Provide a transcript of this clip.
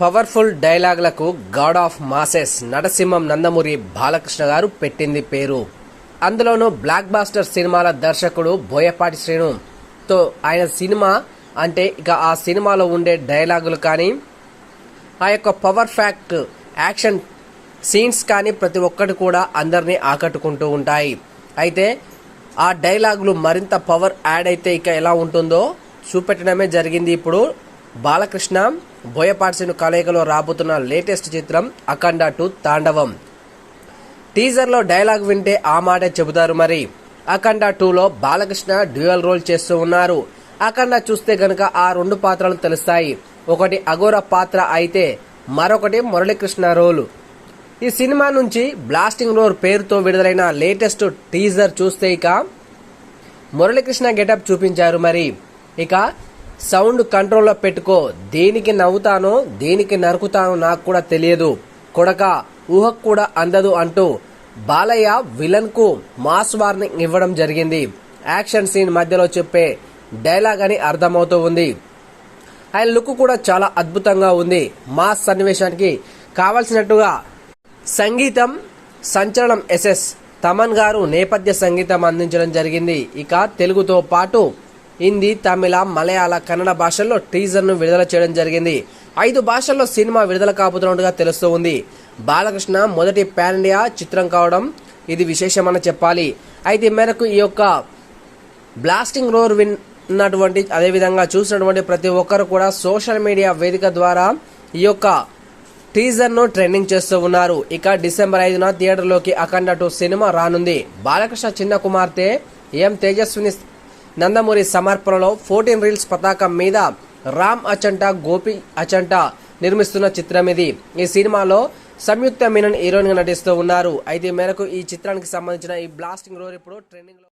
Powerful డైలాగులకు god of masses నటసింహం నందమూరి బాలకృష్ణ గారు పెట్టింది పేరు. అందులోనూ బ్లాక్ బాస్టర్ సినిమాల దర్శకుడు బోయపాటి శ్రీనుతో ఆయన సినిమా అంటే ఇక ఆ సినిమాలో ఉండే డైలాగులు కానీ ఆ యొక్క పవర్ ఫ్యాక్ట్ యాక్షన్ సీన్స్ కానీ ప్రతి ఒక్కటి కూడా అందరినీ ఆకట్టుకుంటూ ఉంటాయి. అయితే ఆ డైలాగులు మరింత పవర్ యాడ్ అయితే ఇక ఎలా ఉంటుందో చూపెట్టడమే జరిగింది ఇప్పుడు బాలకృష్ణ. బోయపాటిసిన కలయికలో రాబోతున్న లేటెస్ట్ చిత్రం అఖండ టు తాండవం. టీజర్లో డైలాగ్ వింటే ఆ మాటే చెబుతారు మరి. అఖండ టూలో బాలకృష్ణ డ్యూయల్ రోల్ చేస్తూ ఉన్నారు. అఖండ చూస్తే గనుక ఆ రెండు పాత్రలు తెలుస్తాయి. ఒకటి అఘోర పాత్ర అయితే మరొకటి మురళీకృష్ణ రోల్. ఈ సినిమా నుంచి బ్లాస్టింగ్ రోర్ పేరుతో విడుదలైన లేటెస్ట్ టీజర్ చూస్తే ఇక మురళీకృష్ణ గెటప్ చూపించారు మరి. ఇక సౌండ్ కంట్రోల్లో పెట్టుకో. దేనికి నవ్వుతానో దేనికి నరుకుతానో నాకు కూడా తెలియదు. కొడక ఊహకు కూడా అందదు అంటూ బాలయ్య విలన్కు మాస్ వార్నింగ్ ఇవ్వడం జరిగింది. యాక్షన్ సీన్ మధ్యలో చెప్పే డైలాగ్ అని అర్థమవుతూ ఉంది. ఆయన లుక్ కూడా చాలా అద్భుతంగా ఉంది. మాస్ సన్నివేశానికి కావలసినట్టుగా సంగీతం సంచలనం ఎస్ఎస్ తమన్ గారు నేపథ్య సంగీతం అందించడం జరిగింది. ఇక తెలుగుతో పాటు హిందీ తమిళ మలయాళ కన్నడ భాషల్లో టీజర్ను విడుదల చేయడం జరిగింది. ఐదు భాషల్లో సినిమా విడుదల కాబోతున్నట్టుగా తెలుస్తూ ఉంది బాలకృష్ణ మొదటి పాన్ ఇండియా చిత్రం కావడం ఇది విశేషమని చెప్పాలి. అయితే మేరకు ఈ యొక్క బ్లాస్టింగ్ రోర్ విన్నటువంటి అదేవిధంగా చూసినటువంటి ప్రతి ఒక్కరు కూడా సోషల్ మీడియా వేదిక ద్వారా ఈ యొక్క టీజర్ను ట్రెండింగ్ చేస్తూ ఉన్నారు. ఇక డిసెంబర్ ఐదున థియేటర్లోకి అఖండ టూ సినిమా రానుంది. బాలకృష్ణ చిన్న కుమార్తె ఎం తేజస్విని నందమూరి సమర్పణలో ఫోర్టీన్ రీల్స్ పతాకం మీద రామ్ అచంట గోపి అచంట నిర్మిస్తున్న చిత్రం ఇది. ఈ సినిమాలో సంయుక్త మీనన్ హీరోయిన్గా నటిస్తూ ఉన్నారు. అయితే మేరకు ఈ చిత్రానికి సంబంధించిన ఈ బ్లాస్టింగ్ రోజు ఇప్పుడు ట్రెండింగ్